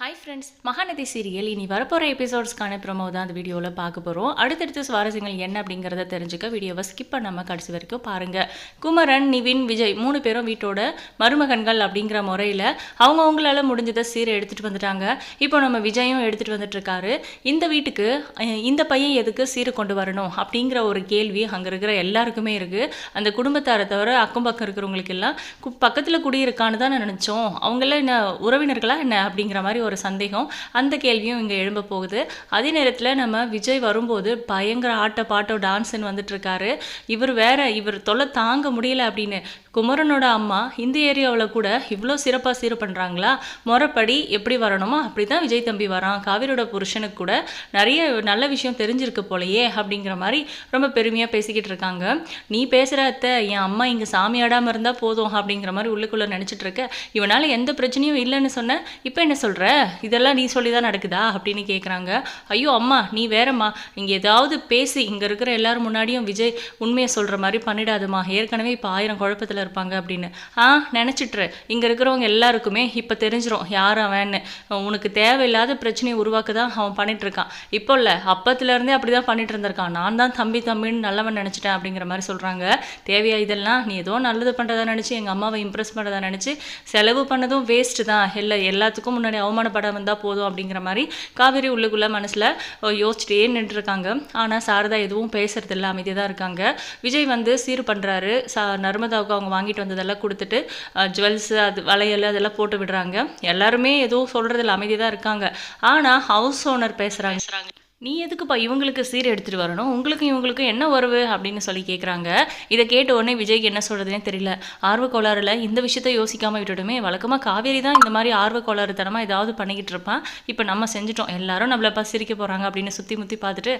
Hi friends Mahanadi serial இனி வரப்போகிற எபிசோட்ஸ்க்கான promo தான் அந்த வீடியோவில் பார்க்க போகிறோம் அடுத்தடுத்த சுவாரஸ்யங்கள் என்ன அப்படிங்கிறத தெரிஞ்சுக்க வீடியோவை ஸ்கிப் பண்ணாமல் கடைசி வரைக்கும் பாருங்கள் குமரன் நிவின் விஜய் மூணு பேரும் வீட்டோட மருமகன்கள் அப்படிங்கிற முறையில் அவங்கவுங்களால முடிஞ்சதை சீரை எடுத்துகிட்டு வந்துட்டாங்க. இப்போ நம்ம விஜயும் எடுத்துகிட்டு வந்துட்டுருக்காரு. இந்த வீட்டுக்கு இந்த பையன் எதுக்கு சீரை கொண்டு வரணும் அப்படிங்கிற ஒரு கேள்வி அங்கே இருக்கிற எல்லாருக்குமே இருக்குது அந்த குடும்பத்தாரை தவிர அக்கம் பக்கம் இருக்கிறவங்களுக்கு எல்லாம் கு பக்கத்தில் குடியிருக்கான்னு தான் நினச்சோம். அவங்களாம் என்ன உறவினர்களாக என்ன? அப்படிங்கிற மாதிரி ஒரு சந்தேகம். அந்த கேள்வியும் இங்கே எழும்ப போகுது. அதே நேரத்தில் நம்ம விஜய் வரும்போது பயங்கர ஆட்ட பாட்டோ டான்ஸ்ன்னு வந்துட்டு இருக்காரு. இவர் வேற இவர் தொல்லை தாங்க முடியல அப்படின்னு குமரனோட அம்மா இந்த ஏரியாவில் கூட இவ்வளோ சிறப்பாக சீர் பண்ணுறாங்களா முறைப்படி எப்படி வரணுமோ அப்படி தான் விஜய் தம்பி வரான். காவிரியோட புருஷனுக்கு கூட நிறைய நல்ல விஷயம் தெரிஞ்சிருக்கு போலயே அப்படிங்கிற மாதிரி ரொம்ப பெருமையாக பேசிக்கிட்டு இருக்காங்க. நீ பேசுகிற அத்தை என் அம்மா இங்கே சாமி ஆடாமல் இருந்தால் போதும் அப்படிங்கிற மாதிரி உள்ளுக்குள்ளே நினச்சிட்டு இருக்க. இவனால் எந்த பிரச்சனையும் இல்லைன்னு சொன்ன இப்போ என்ன சொல்கிற இதெல்லாம் நீ சொல்லி தான் நடக்குதா? அப்படின்னு கேட்குறாங்க ஐயோ அம்மா நீ வேறம்மா. இங்கே ஏதாவது பேசி இங்கே இருக்கிற எல்லாரும் முன்னாடியும் விஜய் உண்மையை சொல்கிற மாதிரி பண்ணிடாதுமா ஏற்கனவே இப்போ ஆயிரம் குழப்பத்தில் இருப்பாங்க அப்படின்னு. ஆ நினச்சிட்ரு இங்கே இருக்கிறவங்க எல்லாருக்குமே இப்போ தெரிஞ்சிடும் யார் அவன்னு. உனக்கு தேவையில்லாத பிரச்சனையை உருவாக்க தான் அவன் பண்ணிட்டு இருக்கான் இப்போ இல்லை அப்பத்துலேருந்தே அப்படி தான் பண்ணிட்டு இருந்திருக்கான் நான் தான் தம்பி தம்பின்னு நல்லவன் நினச்சிட்டேன் அப்படிங்கிற மாதிரி சொல்கிறாங்க தேவையா இதெல்லாம்? நீ ஏதோ நல்லது பண்ணுறதா நினச்சி எங்கள் அம்மாவை இம்ப்ரெஸ் பண்ணுறதா நினச்சி செலவு பண்ணதும் வேஸ்ட்டு தான். இல்லை எல்லாத்துக்கும் முன்னாடி அவமானப்பட வந்தால் போதும் அப்படிங்கிற மாதிரி காவேரி உள்ளுக்குள்ளே மனசில் யோசிச்சுட்டே நின்றுருக்காங்க. ஆனால் சாரதா எதுவும் பேசுறதில்ல அமைதியாக தான் இருக்காங்க. விஜய் வந்து சீர் பண்ணுறாரு சா நர்மதாவுக்கு அவங்க வாங்கிட்டு வந்ததெல்லாம் கொடுத்துட்டு ஜுவல்ஸு அது வளையல் அதெல்லாம் போட்டு விடுறாங்க. எல்லாருமே எதுவும் சொல்கிறதில்ல அமைதி தான் இருக்காங்க. ஆனால் ஹவுஸ் ஓனர் பேசுகிறாங்க நீ எதுக்குப்பா இவங்களுக்கு சீர் எடுத்துகிட்டு வரணும்? உங்களுக்கும் இவங்களுக்கும் என்ன உறவு அப்படின்னு சொல்லி கேட்குறாங்க இதை கேட்ட உடனே விஜய்க்கு என்ன சொல்கிறதுனே தெரியல. ஆர்வ கோளாறுல இந்த விஷயத்த யோசிக்காமல் விட்டுடுமே வழக்கமாக காவேரி தான் இந்த மாதிரி ஆர்வ கோளாறுத்தனமாக ஏதாவது பண்ணிக்கிட்டு இருப்பான். இப்போ நம்ம செஞ்சுட்டோம். எல்லாரும் நம்மளை பா சிரிக்க போகிறாங்க அப்படின்னு சுற்றி முற்றி பார்த்துட்டு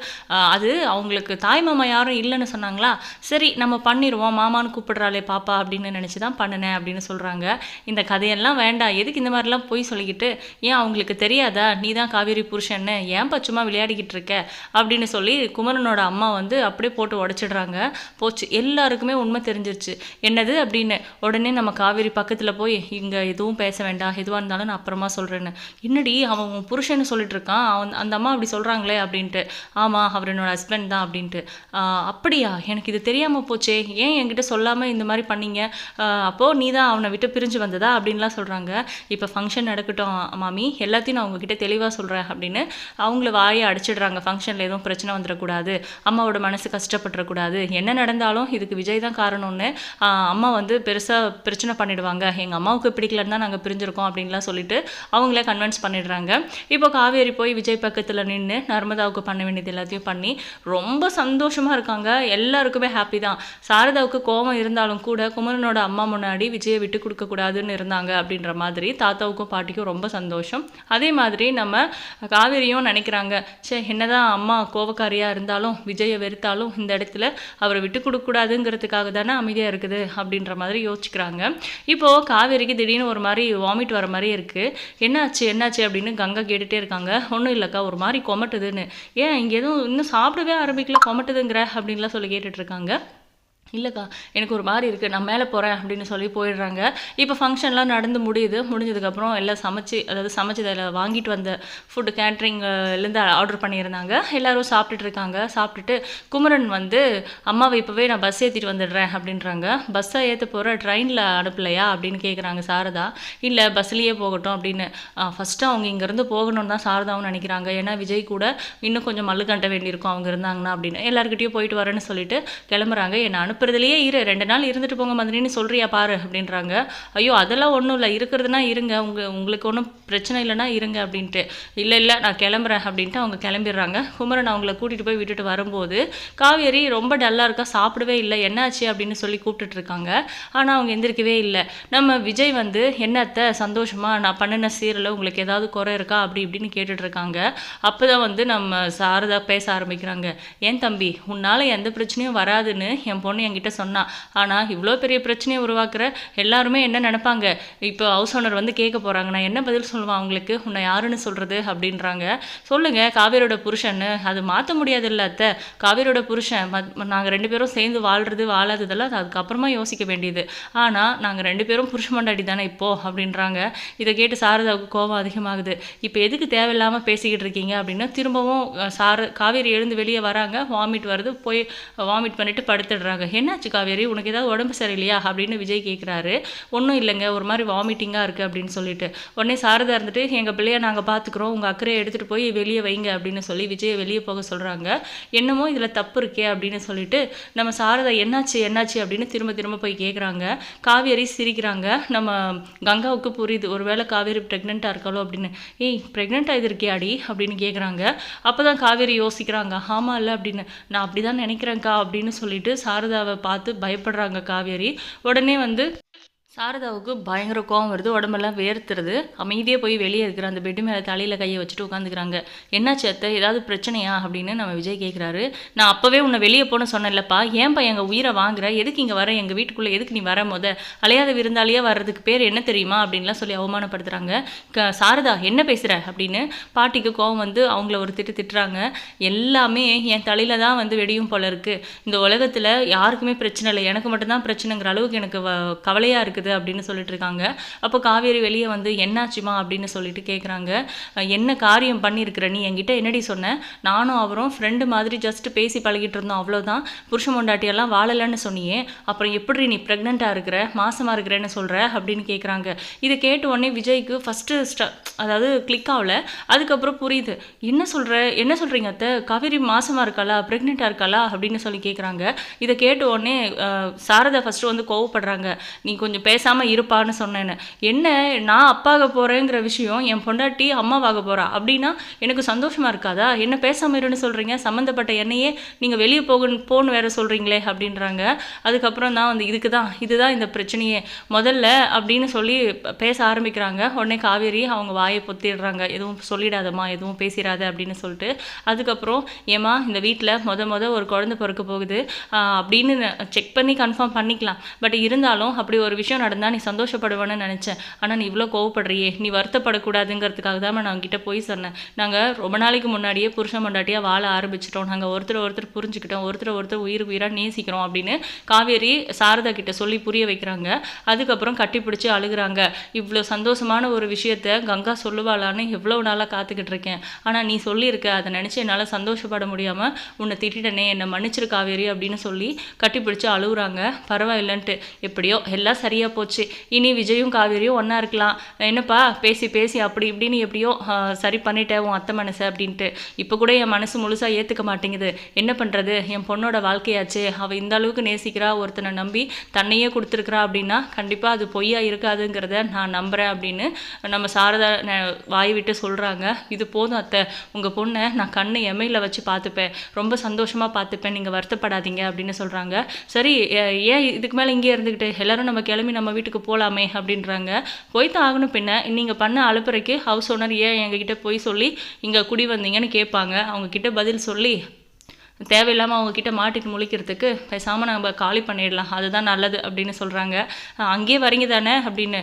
அது அவங்களுக்கு தாய் மாமா யாரும் இல்லைன்னு சொன்னாங்களா? சரி நம்ம பண்ணிடுவோம் மாமான்னு கூப்பிடுறாளே பாப்பா அப்படின்னு நினச்சி தான் பண்ணினேன் அப்படின்னு சொல்கிறாங்க இந்த கதையெல்லாம் வேண்டாம். எதுக்கு இந்த மாதிரிலாம் போய் சொல்லிக்கிட்டு? ஏன் அவங்களுக்கு தெரியாதா? நீ தான் காவேரி புருஷன்னு. ஏன்ப்பா சும்மா விளையாடிக்கிட்டு இருக்க அப்படின்னு சொல்லி குமரனோட அம்மா வந்து அப்படியே போட்டு உடச்சிடுறாங்க. போச்சு. எல்லாருக்குமே உண்மை தெரிஞ்சிருச்சு. என்னது அப்படின்னு உடனே நம்ம காவேரி பக்கத்தில் போய் இங்கே எதுவும் பேச வேண்டாம். எதுவாக இருந்தாலும் நான் அப்புறமா சொல்கிறேன்னு என்னடி? அவன் உன் புருஷன்னு சொல்லிட்டு இருக்கான் அவன் அந்த அம்மா அப்படி சொல்கிறாங்களே அப்படின்ட்டு. ஆமாம் அவர் என்னோட ஹஸ்பண்ட் தான் அப்படின்ட்டு. அப்படியா? எனக்கு இது தெரியாமல் போச்சே. ஏன் என்கிட்ட சொல்லாமல் இந்த மாதிரி பண்ணீங்க? அப்போது நீ தான் அவனை விட்டு பிரிஞ்சு வந்ததா? அப்படின்லாம் சொல்கிறாங்க இப்போ ஃபங்க்ஷன் நடக்கட்டும் மாமி. எல்லாத்தையும் நான் உங்ககிட்ட தெளிவாக சொல்கிறேன் அப்படின்னு அவங்கள வாயை அடிச்சிடுறாங்க ஃபங்க்ஷனில் எதுவும் பிரச்சனை வந்துடக்கூடாது அம்மாவோட மனசு கஷ்டப்பட்டுறக்கூடாது என்ன நடந்தாலும் இதுக்கு விஜய் தான் காரணம்னு அம்மா வந்து பெருசாக பிரச்சனை பண்ணிடுவாங்க. எங்கள் அம்மாவுக்கு பிடிக்கலன்னு தான் நாங்கள் பிரிஞ்சிருக்கோம் அப்படின்லாம் சொல்லிட்டு அவங்களே கன்வின்ஸ் பண்ணிடுறாங்க. இப்போ காவேரி போய் விஜய் பக்கத்தில் நின்று நர்மதாவுக்கு பண்ண வேண்டியது எல்லாத்தையும் பண்ணி ரொம்ப சந்தோஷமாக இருக்காங்க. எல்லாருக்குமே ஹாப்பி தான். சாரதாவுக்கு கோபம் இருந்தாலும் கூட குமரனோட அம்மா முன்னாடி விஜயை விட்டு கொடுக்கக்கூடாதுன்னு இருந்தாங்க அப்படின்ற மாதிரி தாத்தாவுக்கும் பாட்டிக்கும் ரொம்ப சந்தோஷம். அதே மாதிரி நம்ம காவேரியும் நினைக்கிறாங்க சே என்னதான் அம்மா கோவக்காரியாக இருந்தாலும் விஜயை வெறுத்தாலும் இந்த இடத்துல அவரை விட்டு கொடுக்கக்கூடாதுங்கிறதுக்காக தானே அமைதியாக இருக்குது அப்படின்ற மாதிரி யோசிச்சுக்கிறாங்க இப்போது காவேரிக்கு திடீர்னு ஒரு மாதிரி வாமிட் வர மாதிரி இருக்குது என்னாச்சு என்னாச்சு அப்படின்னு கங்கா கேட்டுகிட்டே இருக்காங்க. ஒன்றும் இல்லைக்கா ஒரு மாதிரி கொமட்டுதுன்னு. ஏன் இங்கே எதுவும் இன்னும் சாப்பிடவே ஆரம்பிக்கல கொமட்டுதுங்கிற? அப்படின்லாம் சொல்லி கேட்டுட்ருக்காங்க இல்லைக்கா எனக்கு ஒரு மாதிரி இருக்குது நான் மேலே போகிறேன் அப்படின்னு சொல்லி போயிடுறாங்க. இப்போ ஃபங்க்ஷன்லாம் நடந்து முடியுது. முடிஞ்சதுக்கப்புறம் எல்லாம் சமைச்சு அதாவது சமைச்சதில் வாங்கிட்டு வந்த ஃபுட்டு கேட்ரிங்லேருந்து ஆர்டர் பண்ணியிருந்தாங்க. எல்லோரும் சாப்பிட்டுட்டு இருக்காங்க. சாப்பிட்டுட்டு குமரன் வந்து அம்மாவை இப்போவே நான் பஸ் ஏற்றிட்டு வந்துடுறேன் அப்படின்றாங்க. பஸ்ஸை ஏற்ற போகிற ட்ரெயினில் அனுப்பலையா? அப்படின்னு கேட்குறாங்க சாரதா. இல்லை பஸ்லேயே போகட்டும் அப்படின்னு. ஃபஸ்ட்டு அவங்க இங்கேருந்து போகணும்னு தான் சாரதாவும் நினைக்கிறாங்க. ஏன்னா விஜய் கூட இன்னும் கொஞ்சம் மல்லு கட்ட வேண்டியிருக்கும். அவங்க இருந்தாங்கன்னா அப்படின்னு. எல்லாருக்கிட்டையும் போயிட்டு வரேன்னு சொல்லிட்டு கிளம்புறாங்க. என்னை அனுப்புறதுலேயே இரு ரெண்டு நாள் இருந்துட்டு போங்க மந்திரின்னு சொல்கிறியா பாரு அப்படின்றாங்க. ஐயோ அதெல்லாம் ஒன்றும் இல்லை இருக்கிறதுனா இருங்க உங்கள் உங்களுக்கு ஒன்றும் பிரச்சனை இல்லைன்னா இருங்க அப்படின்ட்டு. இல்லை இல்லை நான் கிளம்புறேன் அப்படின்ட்டு அவங்க கிளம்பிடுறாங்க. குமரன் அவங்கள கூட்டிகிட்டு போய் விட்டுட்டு வரும்போது காவேரி ரொம்ப டல்லாக இருக்கா சாப்பிடவே இல்லை என்னாச்சு அப்படின்னு சொல்லி கூப்பிட்டுட்ருக்காங்க ஆனால் அவங்க எந்திரிக்கவே இல்லை. நம்ம விஜய் வந்து என்னத்த சந்தோஷமாக நான் பண்ணின சீரில் உங்களுக்கு ஏதாவது குறை இருக்கா? அப்படி இப்படின்னு கேட்டுட்ருக்காங்க அப்போ தான் வந்து நம்ம சாரதா பேச ஆரம்பிக்கிறாங்க. ஏன் தம்பி உன்னால் எந்த பிரச்சனையும் வராதுன்னு என் பொண்ணு என்கிட்ட சொன்னான் ஆனால் இவ்வளோ பெரிய பிரச்சனையை உருவாக்குற எல்லாருமே என்ன நினைப்பாங்க? இப்போ ஹவுஸ் ஓனர் வந்து கேட்க போகிறாங்க நான் என்ன பதில் சொல்லுவேன் அவங்களுக்கு? உன்னை யாருன்னு சொல்கிறது அப்படின்றாங்க. சொல்லுங்கள் காவேரியோட புருஷன்னு. அது மாற்ற முடியாது இல்லை அத்தை. காவேரியோட புருஷன் நாங்கள் ரெண்டு பேரும் சேர்ந்து வாழ்றது வாழாததெல்லாம் அதுக்கப்புறமா யோசிக்க வேண்டியது. ஆனால் நாங்கள் ரெண்டு பேரும் புருஷ மண்டாடி தானே இப்போது அப்படின்றாங்க. இதை கேட்டு சாரதாவுக்கு கோபம் அதிகமாகுது. இப்போ எதுக்கு தேவையில்லாமல் பேசிக்கிட்டு இருக்கீங்க? அப்படின்னா திரும்பவும் சார காவேரி எழுந்து வெளியே வராங்க. வாமிட் வருது. போய் வாமிட் பண்ணிட்டு படுத்துடுறாங்க. என்னாச்சு காவேரி? உனக்கு ஏதாவது உடம்பு சரியில்லையா? அப்படின்னு விஜய் கேட்குறாரு ஒன்றும் இல்லைங்க. ஒரு மாதிரி வாமிட்டிங்காக இருக்குது அப்படின்னு சொல்லிட்டு. உடனே சாரதா இருந்துட்டு எங்கள் பிள்ளைய நாங்கள் பார்த்துக்குறோம் உங்கள் அக்கறையை எடுத்துகிட்டு போய் வெளியே வைங்க அப்படின்னு சொல்லி விஜயை வெளியே போக சொல்கிறாங்க என்னமோ இதில் தப்பு இருக்கே அப்படின்னு சொல்லிட்டு நம்ம சாரதா என்னாச்சு? என்னாச்சு? அப்படின்னு திரும்ப திரும்ப போய் கேட்குறாங்க காவேரி சிரிக்கிறாங்க. நம்ம கங்காவுக்கு புரியுது. ஒருவேளை காவேரி ப்ரெக்னெண்ட்டாக இருக்காளோ? அப்படின்னு. ஏய் ப்ரெக்னெண்ட்டாக இது அடி அப்படின்னு கேட்குறாங்க அப்போ தான் காவேரி யோசிக்கிறாங்க. ஆமாம் இல்லை அப்படின்னு. நான் அப்படி தான் நினைக்கிறேன்க்கா அப்படின்னு சொல்லிட்டு சாரதாவை பார்த்து பயப்படுறாங்க காவேரி. உடனே வந்து சாரதாவுக்கு பயங்கர கோவம் வருது உடம்பெல்லாம் வேர்த்துறது அமைதியாக போய் வெளியே இருக்கிற அந்த பெட்டு மேலே தலையில் கையை வச்சுட்டு உட்காந்துக்கிறாங்க என்ன அத்தை? ஏதாவது பிரச்சனையா? அப்படின்னு நம்ம விஜய் கேட்குறாரு நான் அப்போவே உன்னை வெளியே போன சொன்னேன்லப்பா. ஏன்பா எங்கள் உயிரை வாங்குற? எதுக்கு இங்கே வர? எங்கள் வீட்டுக்குள்ளே எதுக்கு நீ வர முத? அலையாத விருந்தாளியாக வர்றதுக்கு பேர் என்ன தெரியுமா? அப்படின்லாம் சொல்லி அவமானப்படுத்துகிறாங்க க சாரதா என்ன பேசுகிற அப்படின்னு பாட்டிக்கு கோவம் வந்து அவங்கள ஒரு திட்டு திட்டுறாங்க. எல்லாமே என் தலையில் தான் வந்து வெடியும் போல இருக்குது இந்த உலகத்தில் யாருக்குமே பிரச்சனை இல்லை. எனக்கு மட்டும்தான் பிரச்சனைங்கிற அளவுக்கு எனக்கு வ கவலையாக இருக்குது. அப்படின்னு சொல்லிட்டு இருக்காங்க. அப்போ காவேரி வெளியே வந்து என்னாச்சுமா? அப்படின்னு சொல்லிட்டு கேட்குறாங்க என்ன காரியம் பண்ணியிருக்கிற நீ? என்கிட்ட என்னடி சொன்ன? நானும் அவரும் ஃப்ரெண்டு மாதிரி ஜஸ்ட் பேசி பழகிட்டு இருந்தோம் அவ்வளோதான் புருஷ மொண்டாட்டியெல்லாம் வாழலைன்னு சொன்னியே. அப்புறம் எப்படி நீ ப்ரெக்னெண்ட்டாக இருக்கிற? மாசமாக இருக்கிறேன்னு சொல்கிற அப்படின்னு கேட்குறாங்க இதை கேட்ட உடனே விஜய்க்கு ஃபஸ்ட்டு ஸ்ட அதாவது கிளிக் ஆகல. அதுக்கப்புறம் புரியுது. என்ன சொல்கிற என்ன சொல்கிறீங்க அத்தை? காவேரி மாசமாக இருக்காளா? ப்ரெக்னெண்ட்டாக இருக்காளா? அப்படின்னு சொல்லி கேட்குறாங்க இதை கேட்ட உடனே சாரதா ஃபஸ்ட்டு வந்து கோவப்படுறாங்க. நீ கொஞ்சம் பேசாமல் இருப்பான்னு சொன்னேன்னு. என்ன நான் அப்பாக போகிறேங்கிற விஷயம் என் பொண்டாட்டி அம்மாவாக போகிறா அப்படின்னா எனக்கு சந்தோஷமாக இருக்காதா? என்ன பேசாமல் இருன்னு சொல்கிறீங்க சம்மந்தப்பட்ட என்னையே நீங்கள் வெளியே போகணும் போன்னு வேறு சொல்கிறீங்களே அப்படின்றாங்க. அதுக்கப்புறம் தான் வந்து இதுக்கு தான் இதுதான் இந்த பிரச்சனையே. முதல்ல அப்படின்னு சொல்லி பேச ஆரம்பிக்கிறாங்க. உடனே காவேரி அவங்க வாயை பொத்திடுறாங்க. எதுவும் சொல்லிடாதம்மா எதுவும் பேசிடாத அப்படின்னு சொல்லிட்டு. அதுக்கப்புறம் ஏமா இந்த வீட்டில் மொத மொத ஒரு குழந்தை பிறக்க போகுது. அப்படின்னு செக் பண்ணி கன்ஃபார்ம் பண்ணிக்கலாம். பட் இருந்தாலும் அப்படி ஒரு விஷயம் நடந்தால் நீ சந்தோஷப்படுவேன்னு நினச்சேன். ஆனால் நீ இவ்வளோ கோவப்படுறியே. நீ வருத்தப்படக்கூடாதுங்கிறதுக்காக தான் நான் கிட்ட போய் சொன்னேன். நாங்கள் ரொம்ப நாளைக்கு முன்னாடியே புருஷன் மண்டாட்டியாக வாழ ஆரம்பிச்சிட்டோம். நாங்கள் ஒருத்தர் ஒருத்தர் புரிஞ்சுக்கிட்டோம். ஒருத்தர் ஒருத்தர் உயிர் உயிராக நேசிக்கிறோம் அப்படின்னு காவேரி சாரதா கிட்ட சொல்லி புரிய வைக்கிறாங்க. அதுக்கப்புறம் கட்டிப்பிடிச்சு அழுகுறாங்க. இவ்வளோ சந்தோஷமான ஒரு விஷயத்த கங்கா சொல்லுவாளான்னு எவ்வளோ நாளாக காத்துக்கிட்டு இருக்கேன். ஆனால் நீ சொல்லியிருக்க அதை நினச்சி என்னால் சந்தோஷப்பட முடியாமல் உன்னை திட்டனே என்னை மன்னிச்சிரு காவேரி அப்படின்னு சொல்லி கட்டிப்பிடிச்சு அழுகுறாங்க. பரவாயில்லன்ட்டு. எப்படியோ எல்லாம் சரியாக போச்சு. இனி விஜயும் காவேரியும் ஒன்றா இருக்கலாம். என்னப்பா பேசி பேசி அப்படி இப்படின்னு எப்படியோ சரி பண்ணிட்டேன் உன் அத்தை மனசு அப்படின்ட்டு. இப்போ கூட என் மனசு முழுசாக ஏற்றுக்க மாட்டேங்குது. என்ன பண்ணுறது என் பொண்ணோட வாழ்க்கையாச்சே. அவள் இந்த அளவுக்கு நேசிக்கிறா ஒருத்தனை நம்பி தன்னையே கொடுத்துருக்குறா அப்படின்னா கண்டிப்பாக அது பொய்யா இருக்காதுங்கிறத நான் நம்புகிறேன் அப்படின்னு நம்ம சாரதா வாய் விட்டு சொல்கிறாங்க இது போதும் அத்தை. உங்கள் பொண்ணை நான் கண்ணு எமையில் வச்சு பார்த்துப்பேன். ரொம்ப சந்தோஷமாக பார்த்துப்பேன். நீங்கள் வருத்தப்படாதீங்க அப்படின்னு சொல்கிறாங்க சரி ஏன் இதுக்கு மேலே இங்கே இருந்துக்கிட்டு எல்லாரும் நம்ம கிளம்பி நம்ம வீட்டுக்கு போகலாமே அப்படின்றாங்க. போய்தான் ஆகணும் பின்ன. நீங்கள் பண்ண அழுப்புறைக்கு ஹவுஸ் ஓனர் ஏன் எங்ககிட்ட போய் சொல்லி இங்கே குடி வந்தீங்கன்னு கேட்பாங்க. அவங்கக்கிட்ட பதில் சொல்லி தேவையில்லாமல் அவங்கக்கிட்ட மாட்டிட்டு முழிக்கிறதுக்கு பேசாமல் நம்ம காலி பண்ணிடலாம். அதுதான் நல்லது அப்படின்னு சொல்கிறாங்க அங்கேயே வரீங்க தானே அப்படின்னு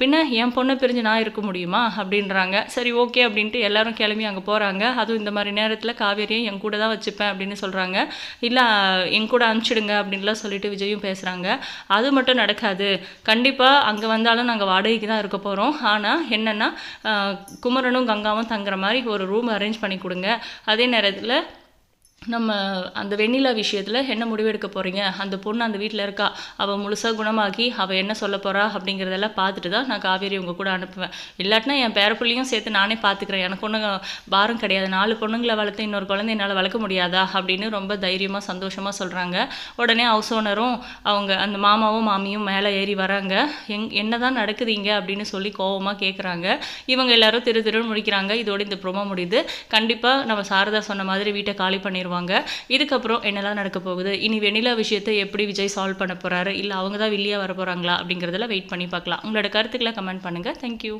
பின்ன என் பொண்ணை பிரிஞ்சு நான் இருக்க முடியுமா அப்படின்றாங்க. சரி ஓகே அப்படின்ட்டு எல்லாரும் கிளம்பி அங்கே போகிறாங்க அதுவும் இந்த மாதிரி நேரத்தில் காவேரியும் என் கூட தான் வச்சுப்பேன் அப்படின்னு சொல்கிறாங்க இல்லை என் கூட அனுப்பிச்சிடுங்க அப்படின்லாம் சொல்லிட்டு விஜயும் பேசுகிறாங்க அது மட்டும் நடக்காது. கண்டிப்பாக அங்கே வந்தாலும் நாங்கள் வாடகைக்கு தான் இருக்க போகிறோம் ஆனால் என்னென்னா குமரனும் கங்காவும் தங்குற மாதிரி ஒரு ரூம் அரேஞ்ச் பண்ணி கொடுங்க. அதே நேரத்தில் நம்ம அந்த வெண்ணிலா விஷயத்தில் என்ன முடிவெடுக்க போகிறீங்க அந்த பொண்ணு அந்த வீட்டில் இருக்கா? அவள் முழுசாக குணமாகி அவள் என்ன சொல்ல போகிறா அப்படிங்கிறதெல்லாம் பார்த்துட்டு தான் நான் காவேரி உங்கள் கூட அனுப்புவேன். இல்லாட்டினா என் பேரப்புள்ளையும் சேர்த்து நானே பார்த்துக்கிறேன். எனக்கு ஒன்றும் பாரம் கிடையாது. நாலு பொண்ணுங்களை வளர்த்து இன்னொரு குழந்தை என்னால் வளர்க்க முடியாதா? அப்படின்னு ரொம்ப தைரியமாக சந்தோஷமாக சொல்கிறாங்க உடனே ஹவுஸ் ஓனரும் அவங்க அந்த மாமாவும் மாமியும் மேலே ஏறி வராங்க. எங் என்ன தான் நடக்குது இங்கே அப்படின்னு சொல்லி கோவமாக கேட்குறாங்க இவங்க எல்லாரும் திரு திருன்னு முடிக்கிறாங்க. இதோட இந்த ப்ரோமோ முடியுது. கண்டிப்பாக நம்ம சாரதா சொன்ன மாதிரி வீட்டை காலி பண்ணிடுவாங்க இதுக்கப்புறம் என்னெல்லாம் நடக்க போகுது? இனி வெண்ணிலா விஷயத்தை எப்படி விஜய் சால்வ் பண்ண போறாரு? இல்லை அவங்க தான் வில்லியாக வர போகிறாங்களா அப்படிங்கிறதெல்லாம் வெயிட் பண்ணி பார்க்கலாம். உங்களோட கருத்துக்களை கமெண்ட் பண்ணுங்கள் தேங்க்யூ